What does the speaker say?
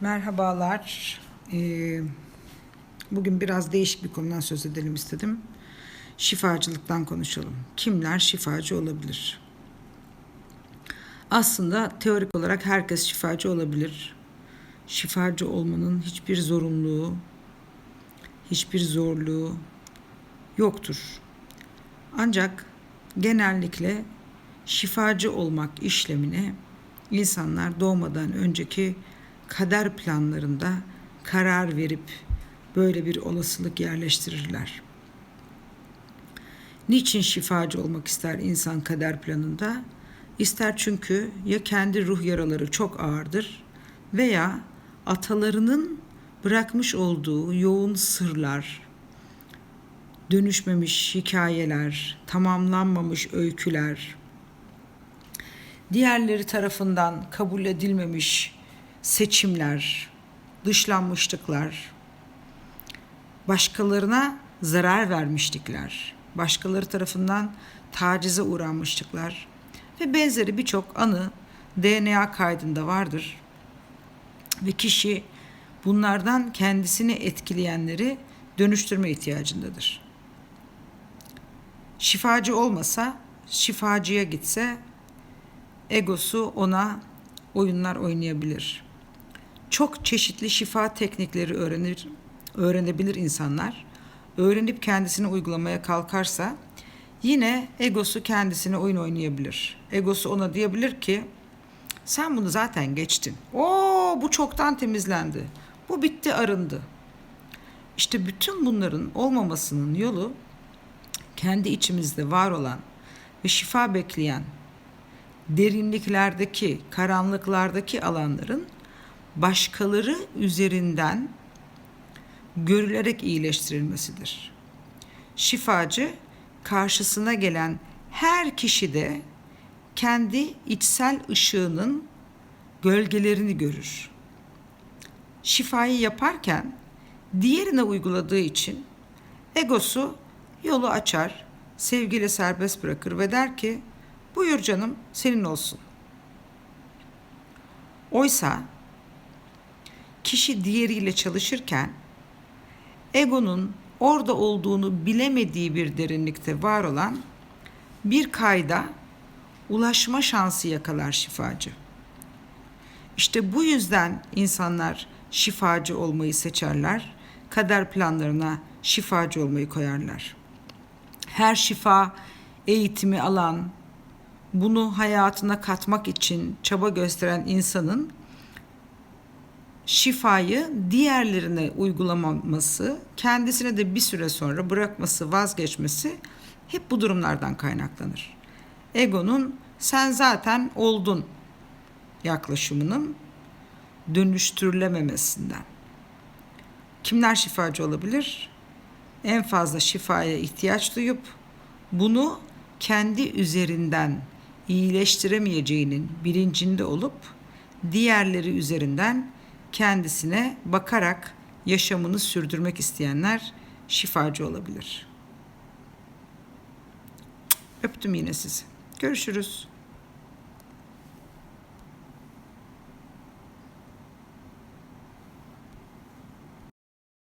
Merhabalar. Ee, bugün biraz değişik bir konudan söz edelim istedim. Şifacılıktan konuşalım. Kimler şifacı olabilir? Aslında teorik olarak herkes şifacı olabilir. Şifacı olmanın hiçbir zorunluluğu, hiçbir zorluğu yoktur. Ancak genellikle şifacı olmak işlemine insanlar doğmadan önceki kader planlarında karar verip böyle bir olasılık yerleştirirler. Niçin şifacı olmak ister insan kader planında? İster çünkü ya kendi ruh yaraları çok ağırdır veya atalarının bırakmış olduğu yoğun sırlar, dönüşmemiş hikayeler, tamamlanmamış öyküler, diğerleri tarafından kabul edilmemiş seçimler, dışlanmışlıklar, başkalarına zarar vermişlikler, başkaları tarafından tacize uğranmışlıklar ve benzeri birçok anı DNA kaydında vardır. Ve kişi bunlardan kendisini etkileyenleri dönüştürme ihtiyacındadır. Şifacı olmasa, şifacıya gitse egosu ona oyunlar oynayabilir. Çok çeşitli şifa teknikleri öğrenir, öğrenebilir insanlar. Öğrenip kendisini uygulamaya kalkarsa yine egosu kendisine oyun oynayabilir. Egosu ona diyebilir ki sen bunu zaten geçtin. Oo bu çoktan temizlendi. Bu bitti arındı. İşte bütün bunların olmamasının yolu kendi içimizde var olan ve şifa bekleyen derinliklerdeki, karanlıklardaki alanların başkaları üzerinden görülerek iyileştirilmesidir. Şifacı karşısına gelen her kişide kendi içsel ışığının gölgelerini görür. Şifayı yaparken diğerine uyguladığı için egosu yolu açar, sevgiyle serbest bırakır ve der ki buyur canım senin olsun. Oysa kişi diğeriyle çalışırken egonun orada olduğunu bilemediği bir derinlikte var olan bir kayda ulaşma şansı yakalar şifacı. İşte bu yüzden insanlar şifacı olmayı seçerler. Kader planlarına şifacı olmayı koyarlar. Her şifa eğitimi alan, bunu hayatına katmak için çaba gösteren insanın şifayı diğerlerine uygulamaması, kendisine de bir süre sonra bırakması, vazgeçmesi hep bu durumlardan kaynaklanır. Egonun sen zaten oldun yaklaşımının dönüştürülememesinden. Kimler şifacı olabilir? En fazla şifaya ihtiyaç duyup bunu kendi üzerinden iyileştiremeyeceğinin bilincinde olup diğerleri üzerinden kendisine bakarak yaşamını sürdürmek isteyenler şifacı olabilir. Öptüm yine sizi. Görüşürüz.